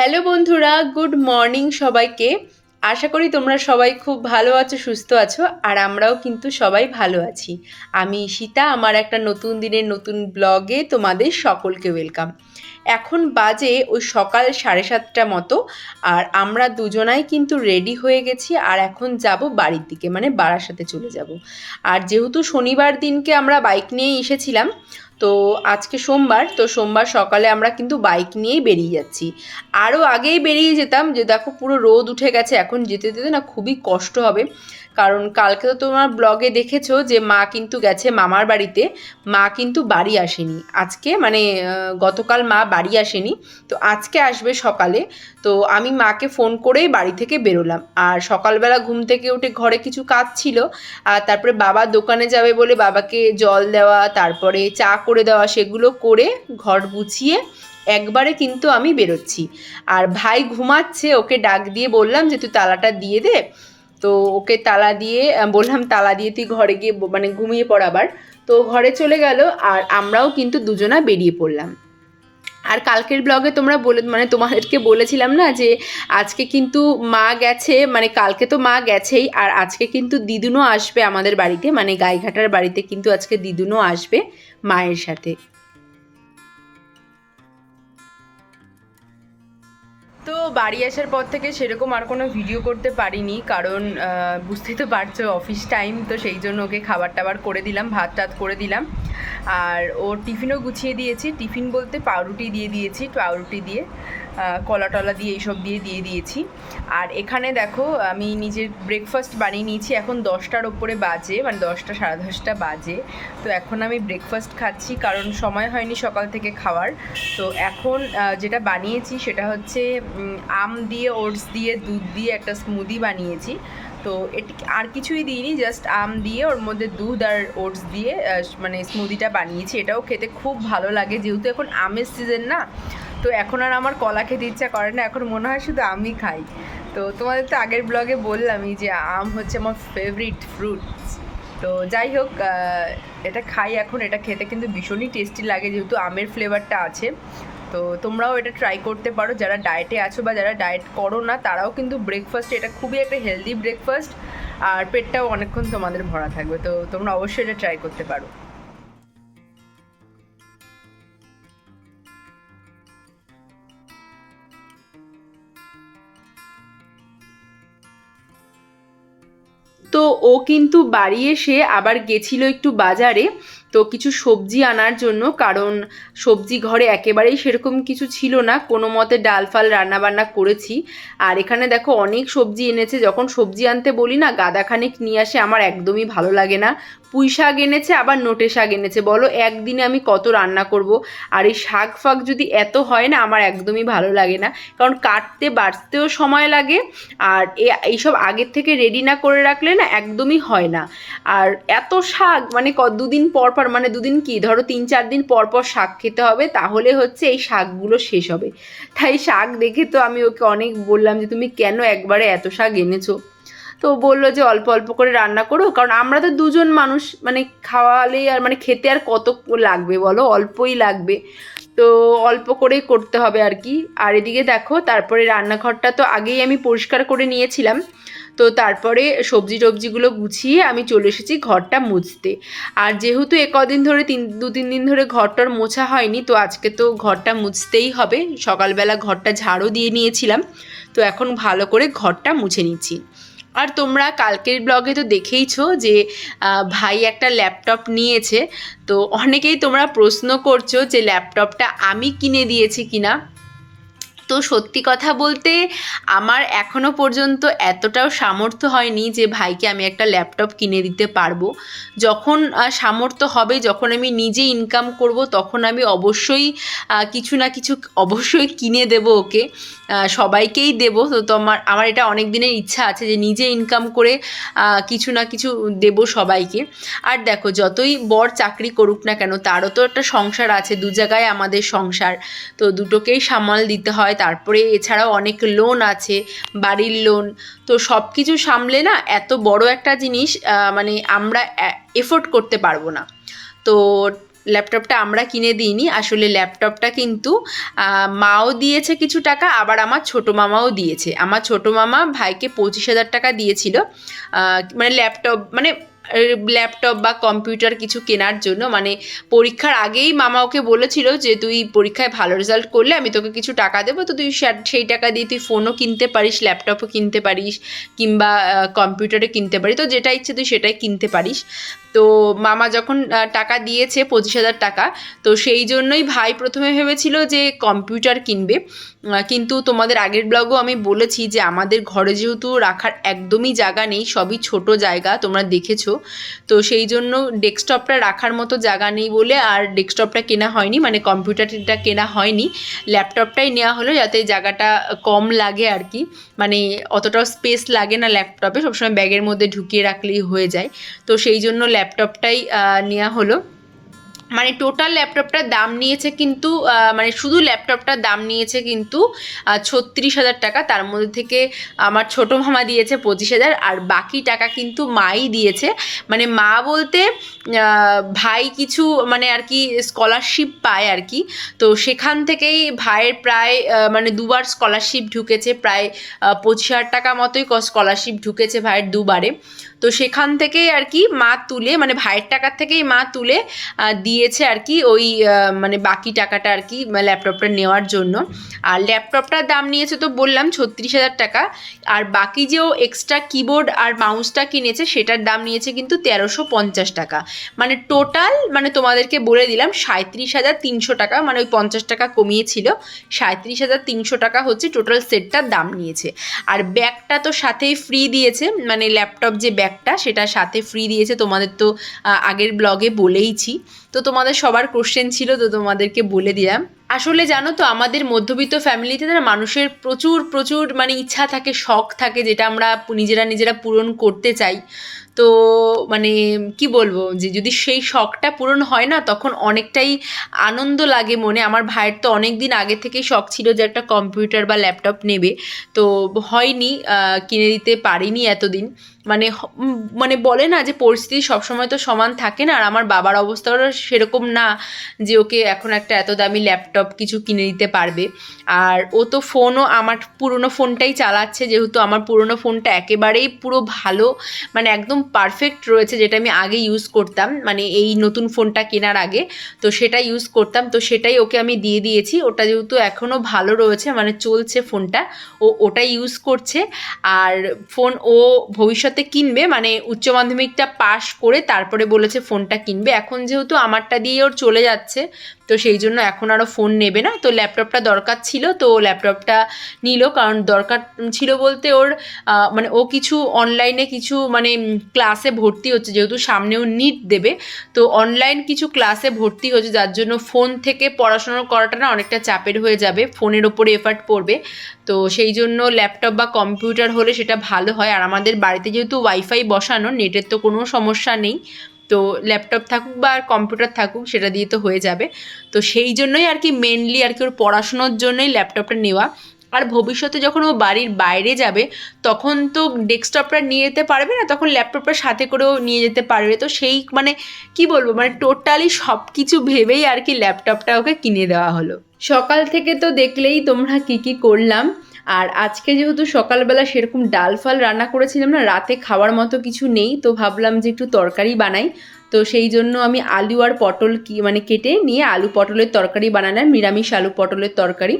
Hello বন্ধুরা, good morning সবাইকে। আশা করি তোমরা সবাই খুব ভালো আছো, সুস্থ আছো, আর আমরাও কিন্তু সবাই ভালো আছি। আমি সীতা আমার একটা নতুন দিনের নতুন ব্লগে তোমাদের সকলকে ওয়েলকাম। এখন বাজে ওই সকাল সাড়ে সাতটা মতো, আর আমরা দুজনাই কিন্তু রেডি হয়ে গেছি, আর এখন যাব বাড়ির দিকে মানে বারাসাতে চলে যাব। আর যেহেতু শনিবার দিনকে আমরা বাইক নিয়ে এসেছিলাম তো আজকে সোমবার, তো সোমবার সকালে আমরা কিন্তু বাইক নিয়েই বেরিয়ে যাচ্ছি। আরও আগেই বেরিয়ে যেতাম যে দেখো পুরো রোদ উঠে গেছে, এখন যেতে যেতে না খুবই কষ্ট হবে। কারণ কালকে তো তোমার ব্লগে দেখেছ যে মা কিন্তু গেছে মামার বাড়িতে। মা কিন্তু বাড়ি আসেনি। আজকে মানে গতকাল মা বাড়ি আসেনি। তো আজকে আসবে সকালে। তো আমি মাকে ফোন করেই বাড়ি থেকে বেরোলাম। আর সকালবেলা ঘুম থেকে উঠে ঘরে কিছু কাজ ছিল। আর তারপরে বাবা দোকানে যাবে বলে বাবাকে জল দেওয়া, তারপরে চা করে দেওয়া, সেগুলো করে ঘর গুছিয়ে একবারে কিন্তু আমি বেরোচ্ছি। আর ভাই ঘুমাচ্ছে, ওকে ডাক দিয়ে বললাম যে, তুই তালাটা দিয়ে দে। তো ওকে তালা দিয়ে বললাম তালা দিয়ে তুই ঘরে গিয়ে মানে ঘুমিয়ে পড় আবার। তো ঘরে চলে গেল আর আমরাও কিন্তু দুজনা বেরিয়ে পড়লাম। আর কালকের ব্লগে তোমরা বলে মানে তোমাদেরকে বলেছিলাম না যে, আজকে কিন্তু মা গেছে মানে কালকে তো মা গেছেই, আর আজকে কিন্তু দিদুনও আসবে আমাদের বাড়িতে মানে গাইঘাটার বাড়িতে কিন্তু আজকে দিদুনও আসবে মায়ের সাথে। তো বাড়ি আসার পর থেকে সেরকম আর কোনো ভিডিও করতে পারিনি, কারণ বুঝতেই তো পারছ অফিস টাইম তো সেই জন্য ওকে খাবার টাবার করে দিলাম ভাত টাত করে দিলাম। আর ও টিফিনও গুছিয়ে দিয়েছি, টিফিন বলতে পাউরুটি দিয়ে দিয়েছি, পাউরুটি দিয়ে। কলা টলা দিয়ে এইসব দিয়ে দিয়ে দিয়েছি। আর এখানে দেখো, আমি নিজের ব্রেকফাস্ট বানিয়ে নিয়েছি। এখন দশটার ওপরে বাজে মানে দশটা সাড়ে দশটা বাজে। তো এখন আমি ব্রেকফাস্ট খাচ্ছি, কারণ সময় হয়নি সকাল থেকে খাওয়ার। তো এখন যেটা বানিয়েছি সেটা হচ্ছে আম দিয়ে, ওটস দিয়ে, দুধ দিয়ে একটা স্মুদি বানিয়েছি। তো এটি আর কিছুই দিইনি জাস্ট আম দিয়ে, ওর মধ্যে দুধ আর ওটস দিয়ে মানে স্মুদিটা বানিয়েছি। এটাও খেতে খুব ভালো লাগে, যেহেতু এখন আমের সিজন না তো এখন আর আমার কলা খেতে ইচ্ছা করে না, এখন মনে হয় শুধু আমি খাই। তো তোমাদের তো আগের ব্লগে বললামই যে আম হচ্ছে আমার ফেভারিট ফ্রুটস তো যাই হোক এটা খাই এখন, এটা খেতে কিন্তু ভীষণই টেস্টি লাগে যেহেতু আমের ফ্লেভারটা আছে। তো তোমরাও এটা ট্রাই করতে পারো, যারা ডায়েটে আছো বা যারা ডায়েট করো না, তারাও কিন্তু ব্রেকফাস্ট এটা খুবই একটা হেলদি ব্রেকফাস্ট আর পেটটাও অনেকক্ষণ তোমাদের ভরা থাকবে। তো তোমরা অবশ্যই এটা ট্রাই করতে পারো। তো ও কিন্তু বাড়ি এসে আবার গেছিল একটু বাজারে তো কিছু সবজি আনার জন্য, কারণ সবজি ঘরে একেবারেই সেরকম কিছু ছিল না। কোনো মতে ডাল ফাল রান্নাবান্না করেছি। আর এখানে দেখো অনেক সবজি এনেছে। যখন সবজি আনতে বলি না, গাদাখানেক নিয়ে আসে, আমার একদমই ভালো লাগে না। পুঁই শাক এনেছে, আবার নোটে শাক এনেছে। বলো, একদিনে আমি কত রান্না করব? আর এই শাক ফাক যদি এত হয় না, আমার একদমই ভালো লাগে না। কারণ কাটতে বাড়তেও সময় লাগে, আর এইসব আগের থেকে রেডি না করে রাখলে না, একদমই হয় না। আর এত শাক মানে ক, দুদিন পর পর মানে দুদিন কি, ধরো তিন চার দিন পর পর শাক খেতে হবে, তাহলে হচ্ছে এই শাকগুলো শেষ হবে। তাই শাক দেখে তো আমি ওকে অনেক বললাম যে, তুমি কেন একবারে এত শাক এনেছো? তো বলল যে অল্প অল্প করে রান্না করো, কারণ আমরা তো দুজন মানুষ মানে খাওয়ালেই আর মানে খেতে আর কত লাগবে বলো? অল্পই লাগবে। তো অল্প করেই করতে হবে আর কি। আর এদিকে দেখো, তারপরে রান্নাঘরটা তো আগেই আমি পরিষ্কার করে নিয়েছিলাম। তো তারপরে সবজি টবজিগুলো গুছিয়ে আমি চলে এসেছি ঘরটা মুছতে। আর যেহেতু এ কদিন ধরে, তিন, দু, তিন দিন ধরে ঘরটার মোছা হয়নি, তো আজকে তো ঘরটা মুছতেই হবে। সকালবেলা ঘরটা ঝাড়ও দিয়ে নিয়েছিলাম। তো এখন ভালো করে ঘরটা মুছে নিচ্ছি। আর তোমরা কালকের ব্লগে তো দেখেইছো যে ভাই একটা ল্যাপটপ নিয়েছে। তো অনেকেই তোমরা প্রশ্ন করছ যে, ল্যাপটপটা আমি কিনে দিয়েছি কিনা। তো সত্যি কথা বলতে আমার এখনও পর্যন্ত এতটাও সামর্থ্য হয়নি যে ভাইকে আমি একটা ল্যাপটপ কিনে দিতে পারব। যখন সামর্থ্য হবে, যখন আমি নিজে ইনকাম করব, তখন আমি অবশ্যই কিছু না কিছু অবশ্যই কিনে দেব ওকে। সবাইকেই দেব। তো তোমার আমার এটা অনেক দিনের ইচ্ছা আছে যে নিজে ইনকাম করে কিছু না কিছু দেব সবাইকে। আর দেখো, যতই বর চাকরি করুক না কেন, তারও তো একটা সংসার আছে, দু জায়গায় আমাদের সংসার। তো দুটোকেই সামাল দিতে হয় তারপরে এছাড়াও অনেক লোন আছে, বাড়ির লোন তো সব কিছু সামলে না এত বড় একটা জিনিস মানে আমরা এফোর্ড করতে পারব না। তো ল্যাপটপটা আমরা কিনে দিইনি, আসলে ল্যাপটপটা কিন্তু মাও দিয়েছে কিছু টাকা, আবার আমার ছোটো মামাও দিয়েছে। আমার ছোটো মামা ভাইকে পঁচিশ হাজার টাকা দিয়েছিল মানে ল্যাপটপ মানে ল্যাপটপ বা কম্পিউটার কিছু কেনার জন্য। মানে পরীক্ষার আগেই মামা ওকে বলেছিল যে, তুই পরীক্ষায় ভালো রেজাল্ট করলে আমি তোকে কিছু টাকা দেবো। তো তুই সেই টাকা দিয়ে তুই ফোনও কিনতে পারিস ল্যাপটপও কিনতে পারিস কিংবা কম্পিউটারে কিনতে পারিস। তো যেটা ইচ্ছে তুই সেটাই কিনতে পারিস। তো মামা যখন টাকা দিয়েছে পঁচিশ হাজার টাকা, তো সেই জন্যই ভাই প্রথমে ভেবেছিল যে কম্পিউটার কিনবে। কিন্তু তোমাদের আগের ব্লগও আমি বলেছি যে আমাদের ঘরে যেহেতু রাখার একদমই জায়গা নেই, সবই ছোট জায়গা, তোমরা দেখেছ। তো সেই জন্য ডেস্কটপটা রাখার মতো জায়গা নেই বলে আর ডেস্কটপটা কেনা হয়নি মানে কম্পিউটারটা কেনা হয়নি। ল্যাপটপটাই নেওয়া হলো যাতে জায়গাটা কম লাগে আর কি। মানে অতটাও স্পেস লাগে না ল্যাপটপে, সবসময় ব্যাগের মধ্যে ঢুকিয়ে রাখলেই হয়ে যায়। তো সেই জন্য ল্যাপটপটাই নেওয়া হলো। মানে টোটাল ল্যাপটপটার দাম নিয়েছে কিন্তু মানে শুধু ল্যাপটপটার দাম নিয়েছে কিন্তু ছত্রিশ হাজার টাকা। তার মধ্যে থেকে আমার ছোটো মামা দিয়েছে পঁচিশ হাজার, আর বাকি টাকা কিন্তু মাই দিয়েছে। মানে মা বলতে ভাই কিছু মানে আর কি স্কলারশিপ পায় আর কি। তো সেখান থেকেই ভাইয়ের প্রায় মানে দুবার স্কলারশিপ ঢুকেছে, প্রায় পঁচিশ হাজার টাকা মতোই স্কলারশিপ ঢুকেছে ভাইয়ের দুবারে। তো সেখান থেকেই আর কি মা তুলে মানে ভাইয়ের টাকার থেকেই মা তুলে দিয়েছে আর কি ওই মানে বাকি টাকাটা আর কি ল্যাপটপটা নেওয়ার জন্য। আর ল্যাপটপটার দাম নিয়েছে তো বললাম ছত্রিশ হাজার টাকা। আর বাকি যে ও এক্সট্রা কিবোর্ড আর মাউসটা কিনেছে সেটার দাম নিয়েছে কিন্তু তেরোশো পঞ্চাশ টাকা। মানে টোটাল মানে তোমাদেরকে বলে দিলাম সাঁত্রিশ হাজার তিনশো টাকা মানে ওই পঞ্চাশ টাকা কমিয়েছিল। সাঁত্রিশ হাজার তিনশো টাকা হচ্ছে টোটাল সেটটার দাম নিয়েছে। আর ব্যাগটা তো সাথেই ফ্রি দিয়েছে মানে ল্যাপটপ যে ব্যাগটা সেটা সাথে ফ্রি দিয়েছে, তোমাদের তো আগের ব্লগে বলেইছি। তো তোমাদের সবার কোশ্চেন ছিল, তো তোমাদেরকে বলে দিলাম। আসলে জানো তো, আমাদের মধ্যবিত্ত ফ্যামিলিতে না, মানুষের প্রচুর প্রচুর মানে ইচ্ছা থাকে, শখ থাকে, যেটা আমরা নিজেরা নিজেরা পূরণ করতে চাই। তো মানে কি বলব যে যদি সেই শখটা পূরণ হয় না, তখন অনেকটাই আনন্দ লাগে মনে। আমার ভাইয়ের তো অনেক দিন আগে থেকেই শখ ছিল যে একটা কম্পিউটার বা ল্যাপটপ নেবে। তো হয়নি কিনে দিতে পারিনি এতদিন। মানে মানে বলে না যে পরিস্থিতি সবসময় তো সমান থাকে না। আর আমার বাবার অবস্থাও সেরকম না যে ওকে এখন একটা এত দামি ল্যাপটপ কিছু কিনে দিতে পারবে। আর ও তো ফোনও আমার পুরনো ফোনটাই চালাচ্ছে, যেহেতু আমার পুরনো ফোনটা একেবারেই পুরো ভালো মানে একদম পারফেক্ট রয়েছে, যেটা আমি আগে ইউজ করতাম। মানে এই নতুন ফোনটা কেনার আগে। তো সেটা ইউজ করতাম। তো সেটাই ওকে আমি দিয়ে দিয়েছি। ওটা যেহেতু এখনও ভালো রয়েছে মানে চলছে ফোনটা ও ওটাই ইউজ করছে। আর ফোন ও ভবিষ্যতে কিনবে মানে উচ্চ মাধ্যমিকটা পাশ করে তারপরে বলেছে ফোনটা কিনবে। এখন যেহেতু আমারটা দিয়ে ওর চলে যাচ্ছে তো সেই জন্য এখন আরও ফোন নেবে না। তো ল্যাপটপটা দরকার ছিল, তো ল্যাপটপটা নিল। কারণ দরকার ছিল বলতে ওর মানে ও কিছু অনলাইনে কিছু মানে ক্লাসে ভর্তি হচ্ছে। যেহেতু সামনেও নিট দেবে, তো অনলাইন কিছু ক্লাসে ভর্তি হচ্ছে। যার জন্য ফোন থেকে পড়াশোনা করাটা না অনেকটা চাপের হয়ে যাবে। ফোনের ওপরে এফার্ট পড়বে। তো সেই জন্য ল্যাপটপ বা কম্পিউটার হলে সেটা ভালো হয়। আর আমাদের বাড়িতে যেহেতু ওয়াইফাই বসানো নেটের তো কোনো সমস্যা নেই। তো ল্যাপটপ থাকুক বা আর কম্পিউটার থাকুক, সেটা দিয়ে তো হয়ে যাবে। তো সেই জন্যই আর কি মেনলি আর কি ওর পড়াশোনার জন্যই ল্যাপটপটা নেওয়া। আর ভবিষ্যতে যখন ও বাড়ির বাইরে যাবে, তখন তো ডেস্কটপটা নিয়ে যেতে পারবে না, তখন ল্যাপটপটা সাথে করেও নিয়ে যেতে পারবে। তো সেই মানে কি বলব মানে টোটালি সব কিছু ভেবেই আর কি ল্যাপটপটা ওকে কিনে দেওয়া হলো। সকাল থেকে তো দেখলেই তোমরা কি কি করলাম। আর আজকে যেহেতু সকালবেলা সেরকম ডাল ফাল রান্না করেছিলাম না, রাতে খাওয়ার মতো কিছু নেই, তো ভাবলাম যে একটু তরকারি বানাই। তো সেই জন্য আমি আলু আর পটল কি মানে কেটে নিয়ে আলু পটলের তরকারি বানালাম, নিরামিষ আলু পটলের তরকারি।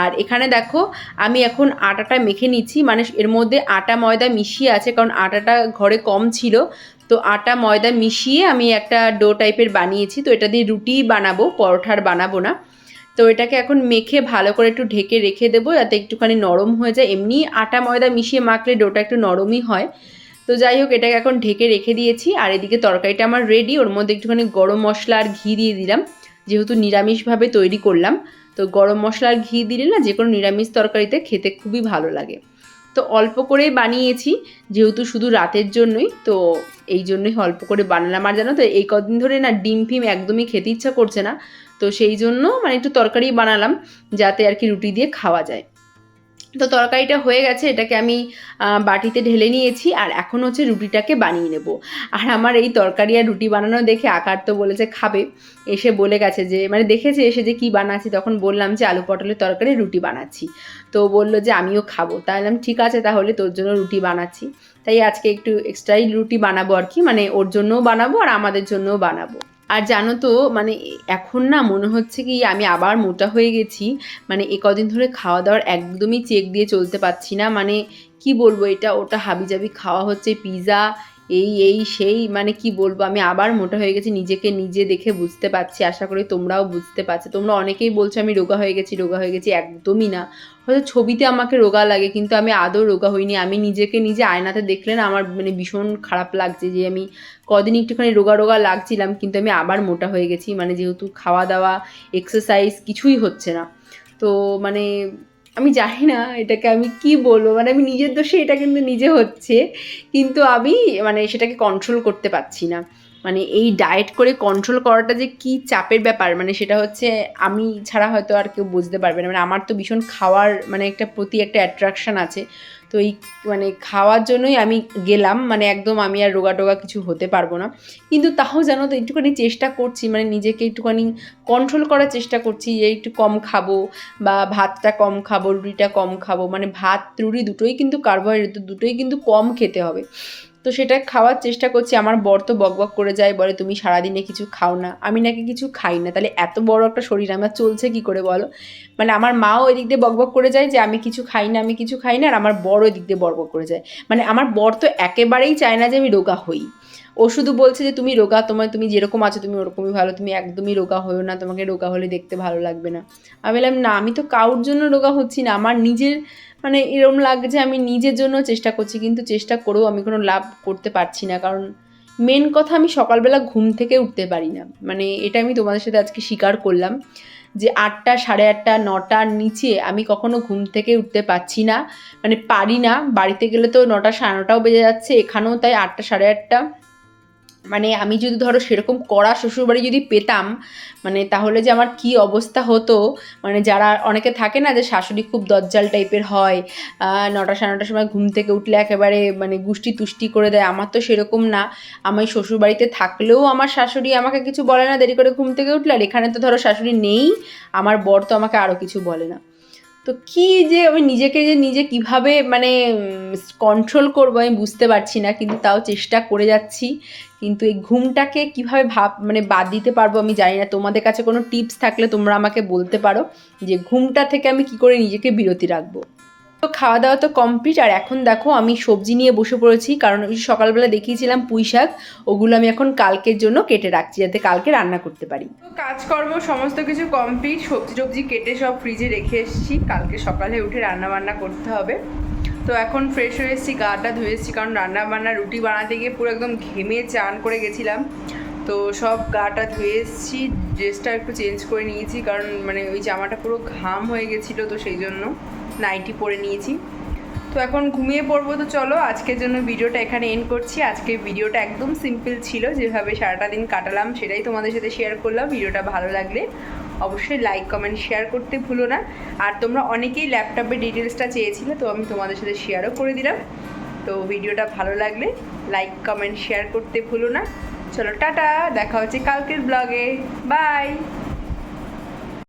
আর এখানে দেখো, আমি এখন আটাটা মেখে নিচ্ছি মানে এর মধ্যে আটা ময়দা মিশিয়ে আছে, কারণ আটাটা ঘরে কম ছিল। তো আটা ময়দা মিশিয়ে আমি একটা ডো টাইপের বানিয়েছি, তো এটা দিয়ে রুটি বানাবো, পরোঠার বানাবো না। তো এটাকে এখন মেখে ভালো করে একটু ঢেকে রেখে দেবো, যাতে একটুখানি নরম হয়ে যায়। এমনি আটা, ময়দা মিশিয়ে মাখলে ডোটা একটু নরমই হয়। তো যাই হোক, এটাকে এখন ঢেকে রেখে দিয়েছি। আর এদিকে তরকারিটা আমার রেডি ওর মধ্যে একটুখানি গরম মশলা আর ঘি দিয়ে দিলাম। যেহেতু নিরামিষভাবে তৈরি করলাম, তো গরম মশলা আর ঘি দিলে না যে কোনো নিরামিষ তরকারিতে খেতে খুবই ভালো লাগে। তো অল্প করেই বানিয়েছি, যেহেতু শুধু রাতের জন্যই, তো এই জন্যই অল্প করে বানালাম। আর জানো তো, এই কদিন ধরে না, ডিম ফিম একদমই খেতে ইচ্ছা করছে না। তো সেই জন্য মানে একটু তরকারি বানালাম যাতে আর কি রুটি দিয়ে খাওয়া যায়। তো তরকারিটা হয়ে গেছে, এটাকে আমি বাটিতে ঢেলে নিয়েছি আর এখন হচ্ছে রুটিটাকে বানিয়ে নেব। আর আমার এই তরকারি আর রুটি বানানো দেখে আকার তো বলেছে খাবে, এসে বলে গেছে যে মানে দেখেছে এসে যে কি বানাচ্ছি, তখন বললাম যে আলু পটলের তরকারি রুটি বানাচ্ছি। তো বলল যে আমিও খাব। বললাম, ঠিক আছে তাহলে তোর জন্য রুটি বানাচ্ছি। তাই আজকে একটু এক্সট্রাই রুটি বানাবো আর কি মানে ওর জন্যও বানাবো আর আমাদের জন্যও বানাবো। আর জানো তো মানে এখন না মনে হচ্ছে কি আমি আবার মোটা হয়ে গেছি। মানে এ কদিন ধরে খাওয়া দাওয়ার একদমই চেক দিয়ে চলতে পারছি না। মানে কি বলব, এটা ওটা হাবিজাবি খাওয়া হচ্ছে পিৎজা এই এই, সেই মানে কি বলব, আমি আবার মোটা হয়ে গেছি, নিজেকে নিজে দেখে বুঝতে পারছি, আশা করি তোমরাও বুঝতে পারছ। তোমরা অনেকেই বলছো আমি রোগা হয়ে গেছি, রোগা হয়ে গেছি, একদমই না। হয়তো ছবিতে আমাকে রোগা লাগে, কিন্তু আমি আদৌ রোগা হইনি। আমি নিজেকে নিজে আয়নাতে দেখলে না আমার মানে ভীষণ খারাপ লাগছে যে আমি কদিন একটুখানি রোগা রোগা লাগছিলাম, কিন্তু আমি আবার মোটা হয়ে গেছি। মানে যেহেতু খাওয়া দাওয়া এক্সারসাইজ কিছুই হচ্ছে না। তো মানে আমি জানি না এটাকে আমি কি বলব মানে আমি নিজের দোষে এটা কিন্তু নিজে হচ্ছে, কিন্তু আমি মানে সেটাকে কন্ট্রোল করতে পারছি না। মানে এই ডায়েট করে কন্ট্রোল করাটা যে কি চাপের ব্যাপার? মানে সেটা হচ্ছে আমি ছাড়া হয়তো আর কেউ বুঝতে পারবে না। মানে আমার তো ভীষণ খাওয়ার মানে একটা প্রতি একটা অ্যাট্রাকশন আছে। তো এই মানে খাওয়ার জন্যই আমি গেলাম। মানে একদম আমি আর রোগা টোগা কিছু হতে পারব না। কিন্তু তাও যেন তো, একটুখানি চেষ্টা করছি। মানে নিজেকে একটুখানি কন্ট্রোল করার চেষ্টা করছি যে একটু কম খাব বা ভাতটা কম খাব, রুটিটা কম খাব। মানে ভাত, রুটি দুটোই কিন্তু কার্বোহাইড্রেট দুটোই কিন্তু কম খেতে হবে। তো সেটা খাওয়ার চেষ্টা করছি। আমার বর তো বকবক করে যায়, বলে, তুমি সারাদিনে কিছু খাও না। আমি নাকি কিছু খাই না। তাহলে এত বড় একটা শরীর, আমার চলছে কি করে বলো? মানে আমার মাও ওই দিক দিয়ে বকবক করে যায় যে, আমি কিছু খাই না, আমি কিছু খাই না। আর আমার বড় দিক দিয়ে বকবক করে যায়। মানে আমার বর তো একেবারেই চায় না যে আমি রোগা হই। ও শুধু বলছে যে, তুমি রোগা, তোমার, তুমি যেরকম আছো, তুমি ওরকমই ভালো। তুমি একদমই রোগা হয়েও না, তোমাকে রোগা হলে দেখতে ভালো লাগবে না। আমি বললাম, না, আমি তো কারোর জন্য রোগা হচ্ছি না। আমার নিজের মানে এরকম লাগছে আমি নিজের জন্য চেষ্টা করছি, কিন্তু চেষ্টা করেও আমি কোনো লাভ করতে পারছি না। কারণ মেন কথা, আমি সকালবেলা ঘুম থেকে উঠতে পারি না। মানে এটা আমি তোমাদের সাথে আজকে স্বীকার করলাম যে, আটটা, সাড়ে আটটা, নটার নিচে আমি কখনো ঘুম থেকে উঠতে পারছি না। মানে পারি না। বাড়িতে গেলে তো নটা, সাড়ে নটাও বেজে যাচ্ছে। এখানেও তাই আটটা, সাড়ে আটটা। মানে আমি যদি ধরো সেরকম কড়া শ্বশুরবাড়ি যদি পেতাম মানে তাহলে যে আমার কি অবস্থা হতো? মানে যারা, অনেকে থাকে না যে শাশুড়ি খুব দজ্জাল টাইপের হয় নটা সাড়ে নটার সময় ঘুম থেকে উঠলে একেবারে মানে গুষ্টি তুষ্টি করে দেয়, আমার তো সেরকম না। আমি শ্বশুরবাড়িতে থাকলেও আমার শাশুড়ি আমাকে কিছু বলে না, দেরি করে ঘুম থেকে উঠলে, আর এখানে তো ধরো শাশুড়ি নেই, আমার বর তো আমাকে আরও কিছু বলে না। তো কি যে আমি নিজেকে যে নিজে কীভাবে মানে কন্ট্রোল করব আমি বুঝতে পারছি না, কিন্তু তাও চেষ্টা করে যাচ্ছি। কিন্তু এই ঘুমটাকে কীভাবে ভাব মানে বাদ দিতে পারব আমি জানি না। তোমাদের কাছে কোনো টিপস থাকলে তোমরা আমাকে বলতে পারো যে ঘুমটা থেকে আমি কি করে নিজেকে বিরতি রাখব। তো খাওয়া দাওয়া তো কমপ্লিট, আর এখন দেখো আমি সবজি নিয়ে বসে পড়েছি, কারণ ওই সকালবেলা দেখিয়েছিলাম পুঁই শাক, ওগুলো আমি এখন কালকের জন্য কেটে রাখছি যাতে কালকে রান্না করতে পারি। তো কাজকর্ম সমস্ত কিছু কমপ্লিট সবজি টবজি কেটে সব ফ্রিজে রেখে এসেছি, কালকে সকালে উঠে রান্না বান্না করতে হবে। তো এখন ফ্রেশ হয়ে এসেছি, গাটা ধুয়ে এসেছি কারণ রান্না বান্না রুটি বানাতে গিয়ে পুরো একদম ঘেমে চান করে গেছিলাম। তো সব গাটা ধুয়ে এসেছি ড্রেসটা একটু চেঞ্জ করে নিয়েছি, কারণ মানে ওই জামাটা পুরো ঘাম হয়ে গেছিল, তো সেই জন্য নাইটি পরে নিয়েছি। তো এখন ঘুমিয়ে পড়ব, তো চলো আজকের জন্য ভিডিওটা এখানে এন্ড করছি। আজকের ভিডিওটা একদম সিম্পল ছিল, যেভাবে সারাটা দিন কাটালাম সেটাই তোমাদের সাথে শেয়ার করলাম। ভিডিওটা ভালো লাগলে অবশ্যই লাইক কমেন্ট শেয়ার করতে ভুলো না। আর তোমরা অনেকেই ল্যাপটপের ডিটেলসটা চেয়েছিলে, তো আমি তোমাদের সাথে শেয়ারও করে দিলাম। তো ভিডিওটা ভালো লাগলে লাইক কমেন্ট শেয়ার করতে ভুলো না। চলো, টাটা, দেখা হচ্ছে কালকের ব্লগে বাই